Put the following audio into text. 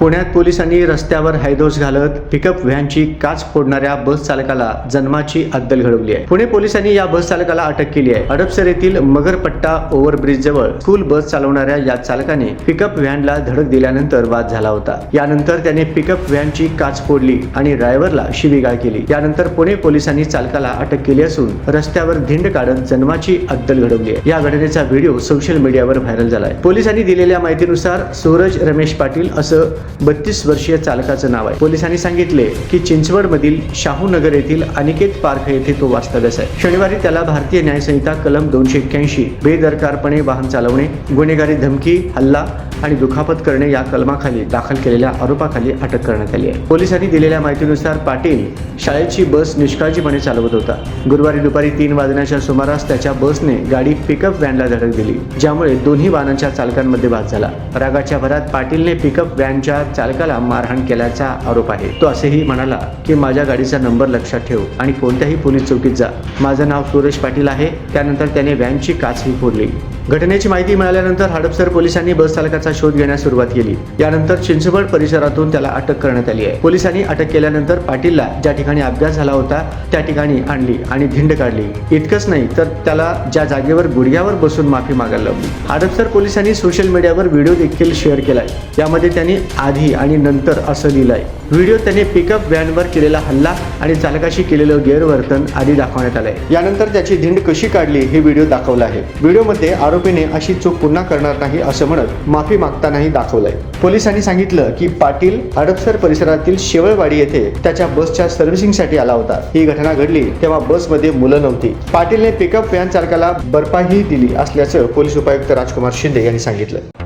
पुण्यात पोलिसांनी रस्त्यावर हैदोस घालत पिकअप व्हॅनची काच फोडणाऱ्या बस चालकाला जन्माची अद्दल घडवली आहे. पुणे पोलिसांनी या बस चालकाला अटक केली आहे. हडपसर येथील मगरपट्टा ओव्हरब्रिज जवळ स्कूल बस चालवणाऱ्या या चालकाने पिकअप व्हॅनला धडक दिल्यानंतर वाद झाला होता. यानंतर त्याने पिकअप व्हॅनची काच फोडली आणि ड्रायव्हरला शिवीगाळ केली. यानंतर पुणे पोलिसांनी चालकाला अटक केली असून रस्त्यावर धिंड काढत जन्माची अद्दल घडवली आहे. या घटनेचा व्हिडिओ सोशल मीडियावर व्हायरल झालाय. पोलिसांनी दिलेल्या माहितीनुसार सूरज रमेश पाटील असं बत्तीस वर्षीय चालकाचं नाव आहे. पोलिसांनी सांगितले की चिंचवडमधील शाहूनगर शाहू नगर येथील अनिकेत पार्क येथे तो वास्तव्यास आहे. शनिवारी त्याला भारतीय न्यायसंहिता कलम दोनशे एक्क्याऐंशी बेदरकारपणे वाहन चालवणे गुन्हेगारी धमकी हल्ला आणि दुखापत करणे या कलमाखाली दाखल केलेल्या आरोपाखाली अटक करण्यात आली आहे. पोलिसांनी दिलेल्या माहितीनुसार पाटील शाळेची बस निष्काळजीपणे चालवत होता. गुरुवारी दुपारी तीन वाजण्याच्या सुमारास त्याच्या बसने गाडी पिकअप व्हॅनला धडक दिली ज्यामुळे दोन्ही वाहनांच्या चालकांमध्ये वाद झाला. रागाच्या भरात पाटीलने पिकअप व्हॅनच्या चालकाला मारहाण केल्याचा आरोप आहे. तो असेही म्हणाला की माझ्या गाडीचा नंबर लक्षात ठेव आणि कोणत्याही पोलीस चौकीत जा. माझं नाव सुरेश पाटील आहे. त्यानंतर त्याने व्हॅनची काचही फोडली. घटनेची माहिती मिळाल्यानंतर हडपसर पोलिसांनी बस चालकाचा शोध घेण्यास सुरुवात केली. यानंतर चिंचवड परिसरातून त्याला अटक करण्यात आली आहे. पोलिसांनी अटक केल्यानंतर पाटीलला ज्या ठिकाणी अपघात झाला होता त्या ठिकाणी आणली आणि धिंड काढली. इतकंच नाही तर त्याला ज्या जागेवर गुडघ्यावर बसून माफी मागायला लावली. हडपसर पोलिसांनी सोशल मीडियावर व्हिडिओ देखील शेअर केलाय. यामध्ये त्यांनी आधी आणि नंतर असं लिहिलंय. व्हिडिओ त्याने पिकअप व्हॅनवर केलेला हल्ला आणि चालकाशी केलेलं गैरवर्तन आधी दाखवण्यात आलंय. यानंतर त्याची धिंड कशी काढली हे व्हिडिओ दाखवला आहे. व्हिडिओमध्ये आरोपीने अशी चूक पुन्हा करणार नाही असं म्हणत माफी मागतानाही दाखवलंय. पोलिसांनी सांगितलं की पाटील हडपसर परिसरातील शेवळवाडी येथे त्याच्या बसच्या सर्व्हिसिंगसाठी आला होता. ही घटना घडली तेव्हा बसमध्ये मुलं नव्हती. पाटीलने पिकअप व्हॅन चालकाला बर्फाही दिली असल्याचं पोलीस उपायुक्त राजकुमार शिंदे यांनी सांगितलं.